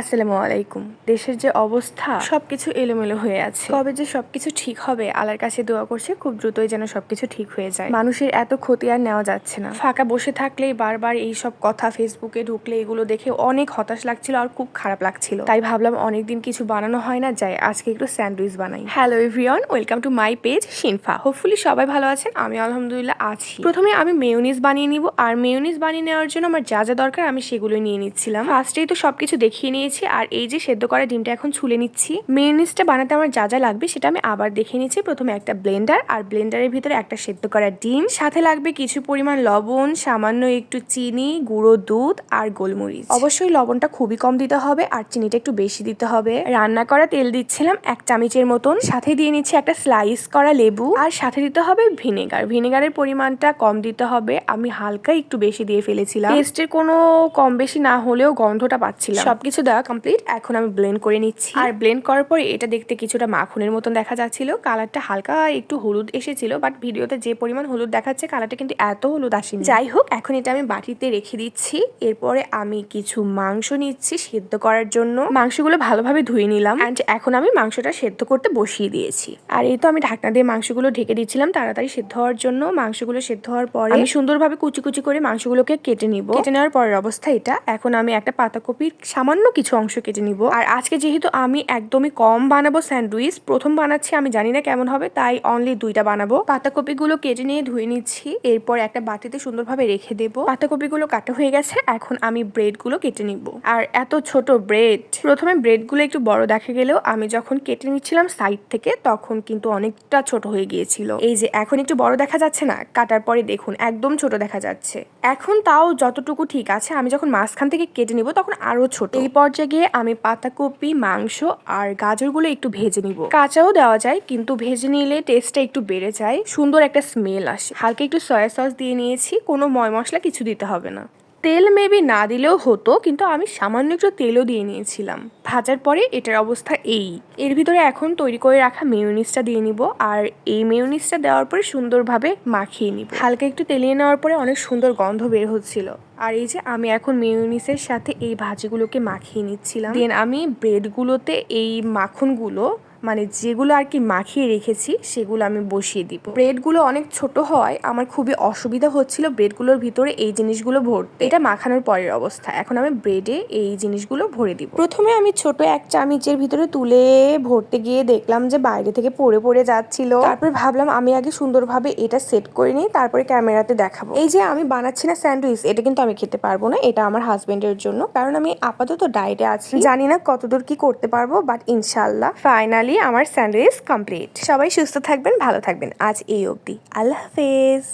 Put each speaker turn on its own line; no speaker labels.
আসসালামু আলাইকুম। দেশের যে অবস্থা, সবকিছু এলোমেলো হয়ে আছে। কবে যে সবকিছু ঠিক হবে, আল্লাহর কাছে দোয়া করছে, খুব দ্রুতই যেন সবকিছু ঠিক হয়ে যায়। মানুষের এত ক্ষতি আর নেওয়া যাচ্ছে না। ফাঁকা বসে থাকলেই বারবার এই সব কথা ফেসবুকে ঢুকলে এগুলো দেখে অনেক হতাশ লাগছিল আর খুব খারাপ লাগছিল। তাই ভাবলাম অনেকদিন কিছু বানানো হয় না, যাই আজকে একটু স্যান্ডউইচ বানাই। Hello everyone welcome to my page শিনফা hopefully সবাই ভালো আছেন, আমি আলহামদুলিল্লাহ আছি। প্রথমে আমি মেয়োনিজ বানিয়ে নিব, আর মেয়োনিজ বানিয়ে নেওয়ার জন্য আমার যা যা দরকার আমি সেগুলো নিয়ে নিচ্ছিলাম। ফার্স্টেই তো সবকিছু দেখিয়ে নিয়েছি আর এই যে সেদ্ধ করা ডিমটা এখন ছুলে নিচ্ছি। মেয়োনিজটা বানাতে আমার যা যা লাগবে সেটা আমি আবার দেখে নিচ্ছি। প্রথমে একটা ব্লেন্ডার আর ব্লেন্ডারের ভিতরে একটা সেদ্ধ করা ডিম। সাথে লাগবে কিছু পরিমাণ লবণ, সামান্য একটু চিনি, গুঁড়ো দুধ আর গোলমরিচ। অবশ্যই লবণটা খুবই কম দিতে হবে আর চিনিটা একটু বেশি দিতে হবে। রান্না করা তেল দিচ্ছিলাম এক চামচের মতন। সাথে দিয়ে নিচ্ছি একটা স্লাইস করা লেবু। আর সাথে দিতে হবে ভিনেগার ভিনেগারের পরিমাণটা কম দিতে হবে। আমি হালকা একটু বেশি দিয়ে ফেলেছিলাম। টেস্টের কোনো কম বেশি না হলেও গন্ধটা পাচ্ছিলাম। সবকিছু দেওয়া কমপ্লিট এখন আমি ব্লেন্ড করে নিচ্ছি। আর ব্লেন্ড করার পরে এটা দেখতে কিছুটা মাখনের মতন দেখা যাচ্ছিল। কালারটা হালকা একটু হলুদ এসেছিল বাট ভিডিওতে যে পরিমাণ হলুদ দেখাচ্ছে কালারটা কিন্তু এত হলুদ আসেনি। যাই হোক এখন এটা আমি বাটিতে রেখে দিচ্ছি। এরপরে আমি কিছু মাংস নিচ্ছি সেদ্ধ করার জন্য। মাংসগুলো ভালোভাবে ধুয়ে নিলাম। অ্যান্ড এখন আমি মাংসটা সেদ্ধ করতে বসিয়ে দিয়েছি। আর এই তো আমি ঢাকনা দিয়ে মাংসগুলো ঢেকে দিচ্ছিলাম তাড়াতাড়ি সেদ্ধ হওয়ার জন্য। মাংসগুলো সেদ্ধ হওয়ার পরে আমি সুন্দরভাবে কুচি কুচি করে মাংসগুলোকে কেটে নিব। কেটে নেওয়ার পরের অবস্থা এটা। এখন আমি একটা পাতাকপির সামান্য কিছু অংশ কেটে নিব। আর আজকে যেহেতু আমি একদমই কম বানাবো স্যান্ডউইচ, প্রথম বানাচ্ছি আমি জানি না কেমন হবে, তাই অনলি দুইটা বানাবো। পাতাকপিগুলো কেটে নিয়ে ধুয়ে নিচ্ছি, এরপর একটা বাটিতে সুন্দরভাবে রেখে দেবো। পাতাকপিগুলো কাটা হয়ে গেছে, এখন আমি ব্রেডগুলো কেটে নিব। আর এত ছোট ব্রেড, প্রথমে ব্রেডগুলো একটু বড় দেখা গেলেও আমি যখন কেটে নিচ্ছিলাম সাইড থেকে, তখন কিন্তু অনেকটা ছোট হয়ে গিয়েছিল। এই যে এখন একটু বড় দেখা যাচ্ছে না, কাটার পরে দেখুন একদম ছোট দেখা যাচ্ছে। এখন তাও যতটুকু ঠিক আছে, আমি যখন মাঝখান থেকে কেটে নিব তখন আরও ছোট। এই পর্যায়ে গিয়ে আমি পাতাকপি, মাংস আর গাজরগুলো একটু ভেজে নিব। কাঁচাও দেওয়া যায়, কিন্তু ভেজে নিলে টেস্টটা একটু বেড়ে যায়। সুন্দর একটা স্মেল আসে। হালকা একটু সয়া সস দিয়ে নিয়েছি, কোনো ময় মশলা কিছু দিতে হবে না। তেল মেবি না দিলেও হতো, কিন্তু আমি সামান্য একটু তেলও দিয়ে নিয়েছিলাম। ভাজার পরে এটার অবস্থা এই। এর ভিতরে এখন তৈরি করে রাখা মেয়োনিজটা দিয়ে নিব আর এই মেয়োনিজটা দেওয়ার পরে সুন্দরভাবে মাখিয়ে নিব। হালকা একটু তেলিয়ে নেওয়ার পরে অনেক সুন্দর গন্ধ বের হচ্ছিল। আর এই যে আমি এখন মেয়োনিসের সাথে এই ভাজিগুলোকে মাখিয়ে নিচ্ছিলাম। দেন আমি ব্রেডগুলোতে এই মাখনগুলো মানে যেগুলো আর কি মাখিয়ে রেখেছি, সেগুলো আমি বসিয়ে দিব। ব্রেডগুলো অনেক ছোট হয়, আমার খুবই অসুবিধা হচ্ছিল ব্রেডগুলোর ভিতরে এই জিনিসগুলো ভরতে। এটা মাখানোর পরের অবস্থা। এখন আমি ব্রেডে এই জিনিসগুলো ভরে দিব। প্রথমে আমি ছোট এক চামচের ভিতরে তুলে ভরতে গিয়ে দেখলাম যে বাইরে থেকে পড়ে পড়ে যাচ্ছিল। তারপর ভাবলাম আমি আগে সুন্দরভাবে এটা সেট করে নিই, তারপরে ক্যামেরাতে দেখাবো। এই যে আমি বানাচ্ছি না স্যান্ডউইচ, এটা কিন্তু আমি খেতে পারব না, এটা আমার হাজবেন্ডের জন্য। কারণ আমি আপাতত ডায়েটে আছি। জানি না কতদূর কি করতে পারব বাট ইনশাল্লাহ ফাইনালি আমার স্যান্ডউইচ কমপ্লিট। সবাই সুস্থ থাকবেন ভালো থাকবেন। আজ এই অবধি। আল্লাহ হাফেজ।